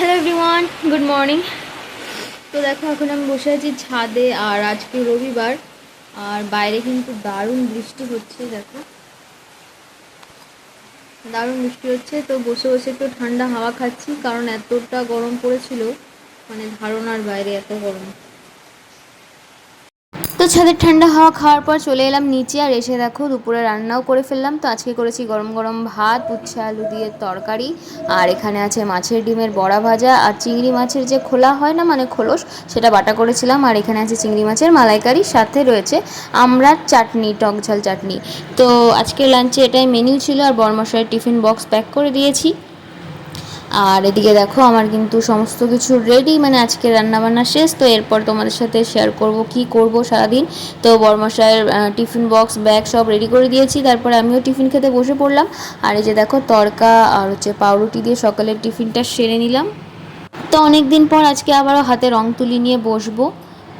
Hello everyone good morning তো দেখো, এখন আমি বসে আছি ছাদে আর আজকে রবিবার, আর বাইরে কিন্তু দারুণ বৃষ্টি হচ্ছে, দেখো। দারুণ বৃষ্টি হচ্ছে, তো বসে বসে একটু ঠান্ডা হাওয়া খাচ্ছি, কারণ এতটা গরম পড়েছিল মানে ধারণার বাইরে এত গরম। তো ছাদের ঠান্ডা হাওয়া খাওয়ার পর চলে এলাম নিচে আর এসে দেখো দুপুরে রান্নাও করে ফেললাম। তো আজকে করেছি গরম গরম ভাত, উচ্ছে আলু দিয়ে তরকারি। আর এখানে আছে মাছের ডিমের বড়া ভাজা আর চিংড়ি মাছের যে খোলা হয় না মানে খোলস, সেটা বাটা করেছিলাম। আর এখানে আছে চিংড়ি মাছের মালাইকারি, সাথে রয়েছে আমরা চাটনি, টক ঝাল চাটনি। তো আজকে লাঞ্চে এটাই মেনু ছিল আর বরমশাইয়ের টিফিন বক্স প্যাক করে দিয়েছি। আর এদিকে দেখো, আমার কিন্তু সমস্ত কিছু রেডি মানে আজকে রান্নাবান্না শেষ, তো এরপর তোমাদের সাথে শেয়ার করব, কি করব সারাদিন। তো বর্মশায়ের টিফিন বক্স ব্যাগ সব রেডি করে দিয়েছি, তারপরে আমিও টিফিন খেতে বসে পড়লাম। আর এই যে দেখো, তরকা আর হচ্ছে পাউরুটি দিয়ে সকালের টিফিনটা সেরে নিলাম। তো অনেক দিন পর আজকে আবারও হাতে রং তুলি নিয়ে বসবো।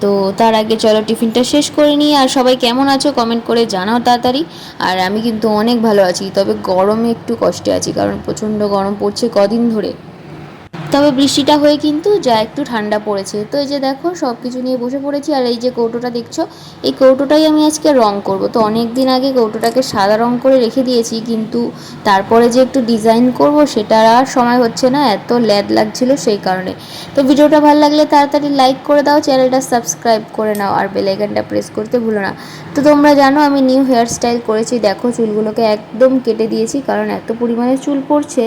তো তার আগে চলো টিফিনটা শেষ করে নিই। আর সবাই কেমন আছো কমেন্ট করে জানাও তাড়াতাড়ি। আর আমি কিন্তু অনেক ভালো আছি, তবে গরমে একটু কষ্টে আছি, কারণ প্রচণ্ড গরম পড়ছে কদিন ধরে। তবে বৃষ্টিটা হয়ে কিন্তু যা একটু ঠান্ডা পড়েছে। তো এই যে দেখো সব কিছু নিয়ে বসে পড়েছি আর এই যে কৌটোটা দেখছ, এই কৌটোটাই আমি আজকে রং করব। তো অনেক দিন আগে কৌটোটাকে সাদা রং করে রেখে দিয়েছি, কিন্তু তারপরে যে একটু ডিজাইন করব সেটার আর সময় হচ্ছে না, এত ল্যাদ লাগছিল সেই কারণে। তো ভিডিওটা ভালো লাগলে তাড়াতাড়ি লাইক করে দাও, চ্যানেলটা সাবস্ক্রাইব করে নাও, আর বেলাইকানটা প্রেস করতে ভুলো না। তো তোমরা জানো আমি নিউ হেয়ার স্টাইল করেছি, দেখো চুলগুলোকে একদম কেটে দিয়েছি, কারণ এত পরিমাণে চুল পড়ছে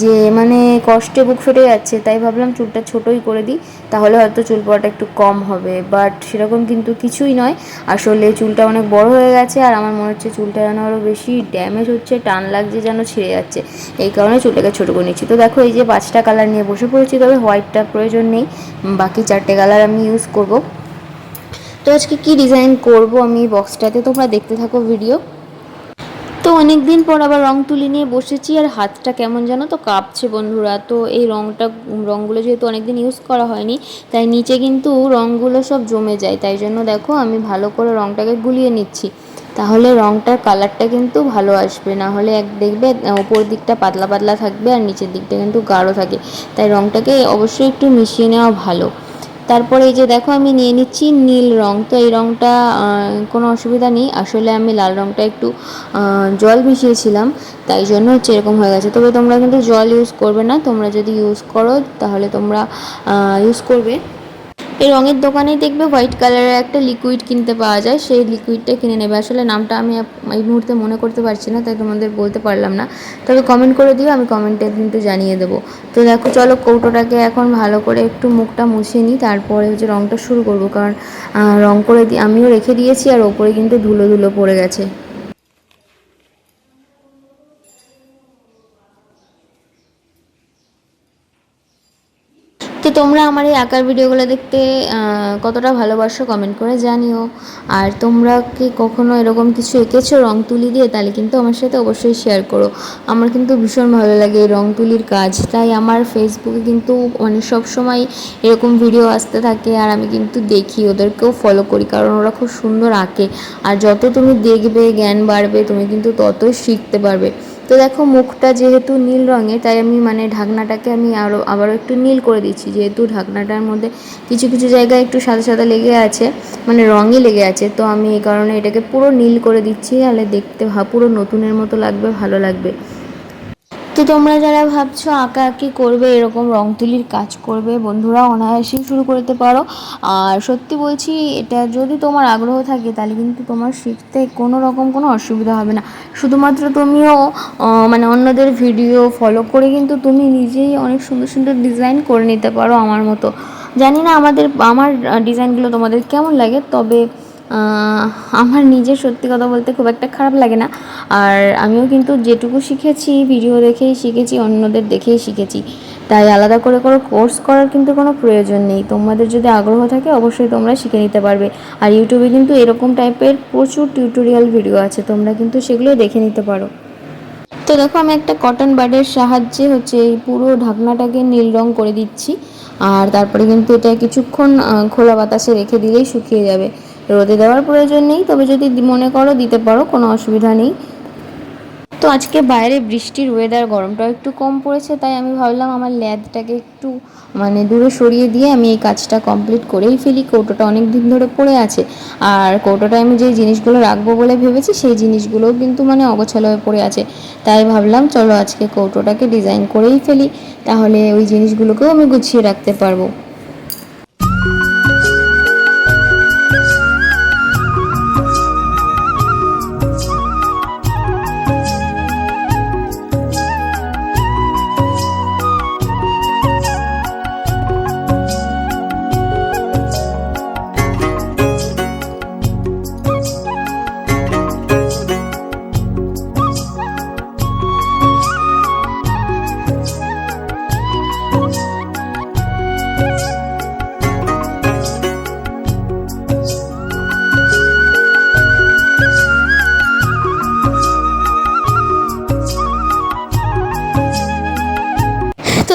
যে মানে কষ্টে বুক ফেটে যাচ্ছে, তাই ভাবলাম চুলটা ছোটোই করে দিই, তাহলে হয়তো চুল পড়াটা একটু কম হবে। বাট সেরকম কিন্তু কিছুই নয়। আসলে চুলটা অনেক বড় হয়ে গেছে, আর আমার মনে হচ্ছে চুলটা যেন আরও বেশি ড্যামেজ হচ্ছে, টান লাগছে যেন ছিঁড়ে যাচ্ছে। এই কারণে চুলটাকে ছোটো করে নিচ্ছি। তো দেখো, এই যে পাঁচটা কালার নিয়ে বসে পড়েছি, তবে হোয়াইটটা প্রয়োজন নেই। বাকি চারটে কালার আমি ইউজ করব। তো আজকে কী ডিজাইন করব আমি বক্সটাতে তোমরা দেখতে থাকো ভিডিও তো অনেক দিন পর আবার রং তুলি নিয়ে বসেছি, আর হাতটা কেমন জানো তো কাঁপছে বন্ধুরা। তো এই রংটা রঙগুলো যেহেতু অনেকদিন ইউজ করা হয়নি, তাই নিচে কিন্তু রঙগুলো সব জমে যায়। তাই জন্য দেখো আমি ভালো করে রংটাকে গুলিয়ে নিচ্ছি। তাহলে রংটার কালারটা কিন্তু ভালো আসবে, না হলে এক দেখবে ওপর দিকটা পাতলা পাতলা থাকবে আর নিচের দিকটা কিন্তু গাঢ় থাকে। তাই রংটাকে অবশ্যই একটু মিশিয়ে নেওয়া ভালো। তারপরে এই যে দেখো, আমি নিয়ে নিচ্ছি নীল রং। তো এই রংটা কোনো অসুবিধা নেই। আসলে আমি লাল রংটা একটু জল মিশিয়েছিলাম, তাই জন্য হচ্ছে এরকম হয়ে গেছে। তবে তোমরা কিন্তু জল ইউজ করবে না। তোমরা যদি ইউজ করো, তাহলে তোমরা ইউজ করবে। এই রঙের দোকানেই দেখবে হোয়াইট কালারের একটা লিকুইড কিনতে পাওয়া যায়। সেই লিকুইডটা কিনে নেবে। আসলে নামটা আমি এই মুহূর্তে মনে করতে পারছি না, তাই তোমাদের বলতে পারলাম না। তবে কমেন্ট করে দিও, আমি কমেন্টে কিন্তু জানিয়ে দেবো। তো দেখো, চলো কৌটোটাকে এখন ভালো করে একটু মুখটা মুছিয়ে নিই, তারপরে হচ্ছে রঙটা শুরু করব। কারণ রঙ করে আমিও রেখে দিয়েছি, আর ওপরে কিন্তু ধুলো ধুলো পড়ে গেছে। তোমরা আমার এই আঁকার ভিডিওগুলো দেখতে কতটা ভালোবাসো কমেন্ট করে জানিও। আর তোমরা কি কখনো এরকম কিছু এঁকেছো রং তুলি দিয়ে? তাহলে কিন্তু আমার সাথে অবশ্যই শেয়ার করো। আমার কিন্তু ভীষণ ভালো লাগে এই রং তুলির কাজ। তাই আমার ফেসবুকে কিন্তু মানে সময় এরকম ভিডিও আসতে থাকে আর আমি কিন্তু দেখি, ওদেরকেও ফলো করি কারণ ওরা খুব সুন্দর আঁকে। আর যত তুমি দেখবে, জ্ঞান বাড়বে, তুমি কিন্তু ততই শিখতে পারবে। তো দেখো, মুখটা যেহেতু নীল রঙের, তাই আমি মানে ঢাকনাটাকে আমি আরও আবারও একটু নীল করে দিচ্ছি। যেহেতু ঢাকনাটার মধ্যে কিছু কিছু জায়গায় একটু সাদা সাদা লেগে আছে মানে রঙই লেগে আছে, তো আমি এই কারণে এটাকে পুরো নীল করে দিচ্ছি। তাহলে দেখতে পুরো নতুনের মতো লাগবে, ভালো লাগবে। তো তোমরা যারা ভাবছ আঁকা আঁকি করবে, এরকম রং তুলির কাজ করবে, বন্ধুরা অনায়াসেই শুরু করতে পারো। আর সত্যি বলছি, এটা যদি তোমার আগ্রহ থাকে, তাহলে কিন্তু তোমার শিখতে কোনো রকম কোনো অসুবিধা হবে না। শুধুমাত্র তুমিও মানে অন্যদের ভিডিও ফলো করে কিন্তু তুমি নিজেই অনেক সুন্দর সুন্দর ডিজাইন করে নিতে পারো আমার মতো। জানি না আমাদের, আমার ডিজাইনগুলো তোমাদের কেমন লাগে, তবে আমার নিজের সত্যি কথা বলতে খুব একটা খারাপ লাগে না। আর আমিও কিন্তু যেটুকু শিখেছি, ভিডিও দেখেই শিখেছি, অন্যদের দেখেই শিখেছি। তাই আলাদা করে কোনো কোর্স করার কিন্তু কোনো প্রয়োজন নেই। তোমাদের যদি আগ্রহ থাকে, অবশ্যই তোমরা শিখে নিতে পারবে। আর ইউটিউবে কিন্তু এরকম টাইপের প্রচুর টিউটোরিয়াল ভিডিও আছে। তোমরা কিন্তু সেগুলো দেখে নিতে পারো। তো দেখো, আমি একটা কটন বাডের সাহায্যে হচ্ছে এই পুরো ঢাকনাটাকে নীল রং করে দিচ্ছি। আর তারপরে কিন্তু এটা কিছুক্ষণ খোলা বাতাসে রেখে দিলেই শুকিয়ে যাবে। রোদে দেওয়ার প্রয়োজন নেই। তবে যদি মনে করো দিতে পারো, কোনো অসুবিধা নেই। তো আজকে বাইরে বৃষ্টির ওয়েদার গরমটাও একটু কম পড়েছে, তাই আমি ভাবলাম আমার ল্যাদটাকে একটু মানে দূরে সরিয়ে দিয়ে আমি এই কাজটা কমপ্লিট করেই ফেলি। কৌটোটা অনেক দিন ধরে পড়ে আছে। আর কৌটোটা আমি যে জিনিসগুলো রাখব বলে ভেবেছি, সেই জিনিসগুলোও কিন্তু মানে অগোছালো হয়ে পড়ে আছে। তাই ভাবলাম, চলো আজকে কৌটোটাকে ডিজাইন করেই ফেলি। তাহলে ওই জিনিসগুলোকেও আমি গুছিয়ে রাখতে পারব।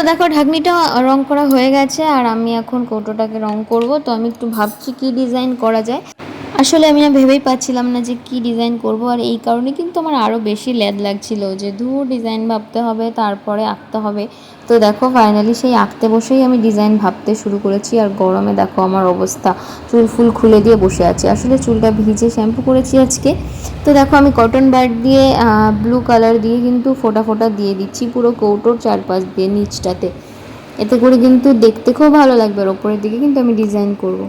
দেখো, ঢাকনিটা রং করা হয়ে গেছে আর আমি এখন কৌটোটাকে রং করব। তো আমি একটু ভাবছি কি ডিজাইন করা যায়। আসলে আমি না ভেবেই পাচ্ছিলাম না যে কি ডিজাইন করব, আর এই কারণে কিন্তু আমার আরও বেশি ল্যাদ লাগছিল যে ধুর ডিজাইন ভাবতে হবে, তারপরে আঁকতে হবে। তো দেখো ফাইনালি সেই আঁকতে বসেই আমি ডিজাইন ভাবতে শুরু করেছি, আর গরমে দেখো আমার অবস্থা। চুল ফুল খুলে দিয়ে বসে আছি। আসলে চুলটা ভিজে শ্যাম্পু করেছি আজকে। তো দেখো আমি কটন ব্যাট দিয়ে ব্লু কালার দিয়ে কিন্তু ফোটা ফোটা দিয়ে দিচ্ছি পুরো কৌটোর চারপাশ দিয়ে নিচটাতে। এতে করে কিন্তু দেখতে খুব ভালো লাগবে আর ওপরের দিকে কিন্তু আমি ডিজাইন করব।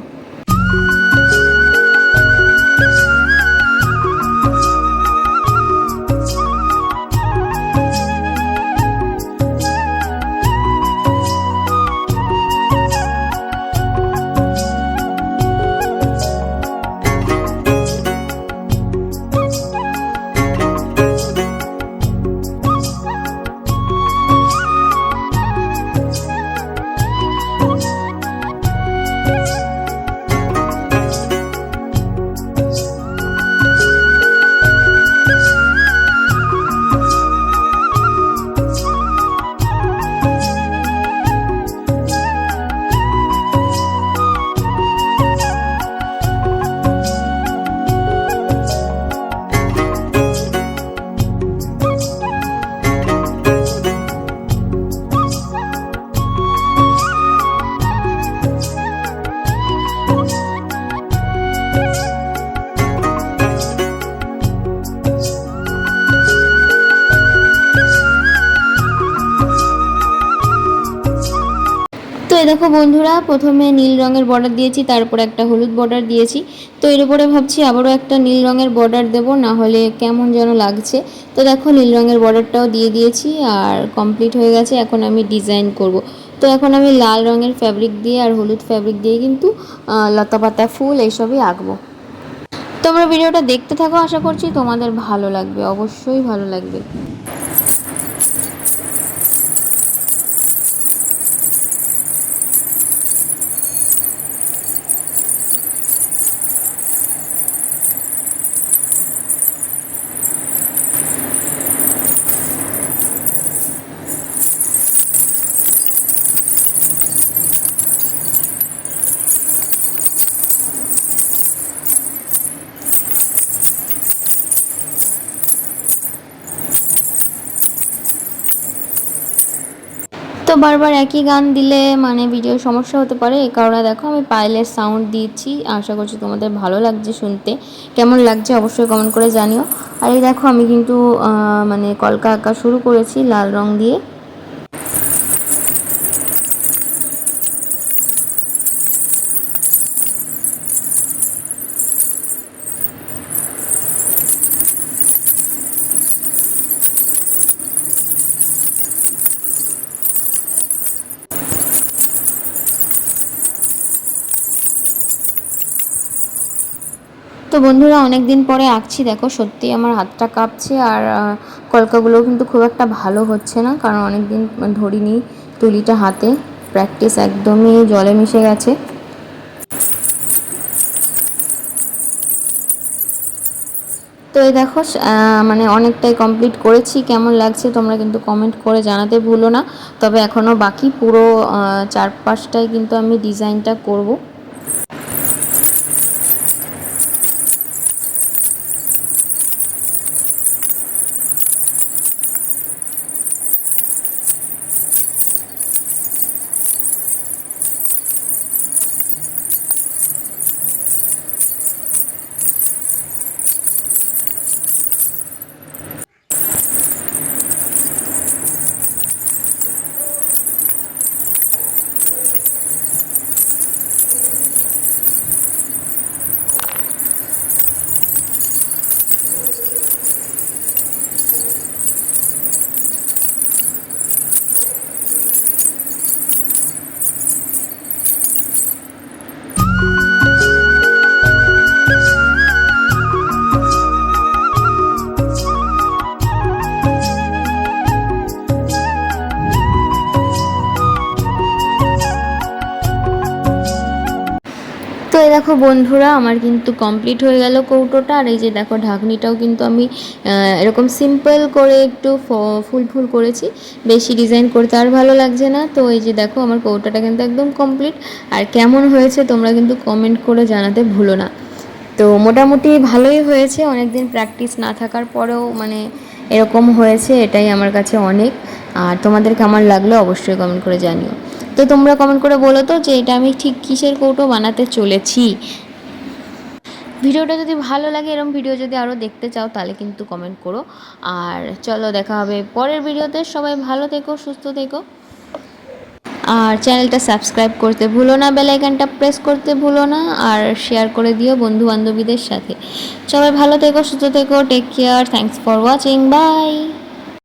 দেখো বন্ধুরা প্রথমে নীল রঙের বর্ডার দিয়েছি তারপর একটা হলুদ বর্ডার দিয়েছি। তো এর উপরে ভাবছি আবারও একটা নীল রঙের বর্ডার দেব না হলে কেমন যেন লাগছে। তো দেখো নীল রঙের বর্ডারটাও দিয়ে দিয়েছি আর কমপ্লিট হয়ে গেছে এখন আমি ডিজাইন করব। তো এখন আমি লাল রঙের ফ্যাব্রিক দিয়ে আর হলুদ ফ্যাব্রিক দিয়ে কিন্তু আহ, লতা পাতা ফুল এইসবই আঁকবো। তোমরা ভিডিওটা দেখতে থাকো আশা করছি তোমাদের ভালো লাগবে অবশ্যই ভালো লাগবে। বারবার একই গান দিলে মানে ভিডিও সমস্যা হতে পারে, এই কারণে দেখো আমি পাইলের সাউন্ড দিয়েছি আশা করছি তোমাদের ভালো লাগছে শুনতে। কেমন লাগছে অবশ্যই কমেন্ট করে জানিও। আর এই দেখো আমি কিন্তু মানে কলকা আঁকা শুরু করেছি লাল রং দিয়ে। বন্ধুরা অনেক দিন পরে আঁকছি। দেখো, সত্যি আমার হাতটা কাঁপছে আর কলকাগুলো কিন্তু খুব একটা ভালো হচ্ছে না, কারণ অনেক দিন ধরিনি তুলিটা হাতে। প্র্যাকটিস একদমই জলে মিশে গেছে। তো এই দেখো মানে অনেকটাই কমপ্লিট করেছি। কেমন লাগছে তোমরা কিন্তু কমেন্ট করে জানাতে ভুলো না। তবে এখনও বাকি পুরো চারপাশটাই কিন্তু আমি ডিজাইনটা করব। দেখো বন্ধুরা, আমার কিন্তু কমপ্লিট হয়ে গেল কৌটোটা। আর এই যে দেখো ঢাকনিটাও কিন্তু আমি এরকম সিম্পল করে একটু ফুল ফুল করেছি। বেশি ডিজাইন করতে আর ভালো লাগছে না। তো এই যে দেখো আমার কৌটোটা কিন্তু একদম কমপ্লিট আর কেমন হয়েছে তোমরা কিন্তু কমেন্ট করে জানাতে ভুলো না। তো মোটামুটি ভালোই হয়েছে। অনেক দিন প্র্যাকটিস না থাকার পরেও মানে এরকম হয়েছে, এটাই আমার কাছে অনেক। আর তোমাদের কেমন লাগল অবশ্যই কমেন্ট করে জানিও। তো তোমরা কমেন্ট করে বলো তো যে এটা আমি ঠিক কিসের কৌটো বানাতে চলেছি? ভিডিওটা যদি ভালো লাগে এরকম ভিডিও যদি আরও দেখতে চাও, তাহলে কিন্তু কমেন্ট করো। আর চলো দেখা হবে পরের ভিডিওতে। সবাই ভালো থেকো, সুস্থ থেকো। আর চ্যানেলটা সাবস্ক্রাইব করতে ভুলো না, বেল আইকনটা প্রেস করতে ভুলো না, আর শেয়ার করে দিও বন্ধু বান্ধবীদের সাথে। সবাই ভালো থেকো, সুস্থ থেকো take care thanks for watching bye